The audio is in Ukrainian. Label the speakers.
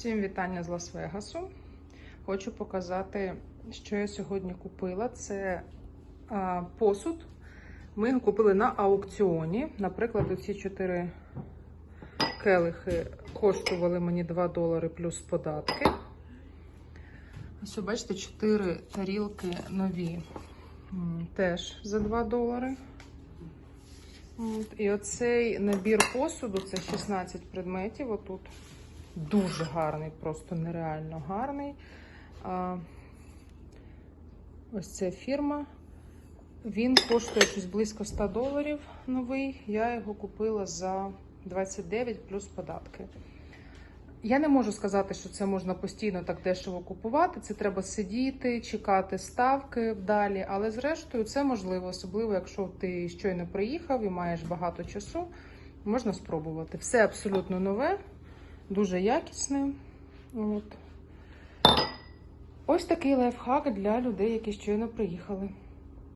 Speaker 1: Всім вітання з Лас-Вегасу. Хочу показати, що я сьогодні купила. Це а, посуд. Ми його купили на аукціоні. Наприклад, ці чотири келихи коштували мені 2 долари плюс податки. Ось, бачите, 4 тарілки нові. Теж за 2 долари. От. І оцей набір посуду це 16 предметів. Отут дуже гарний, просто нереально гарний. А, ось ця фірма. Він коштує щось близько 100 доларів новий. Я його купила за 29 плюс податки. Я не можу сказати, що це можна постійно так дешево купувати. Це треба сидіти, чекати ставки далі. Але зрештою це можливо, особливо якщо ти щойно приїхав і маєш багато часу, можна спробувати. Все абсолютно нове, дуже якісне. От. Ось такий лайфхак для людей, які щойно приїхали.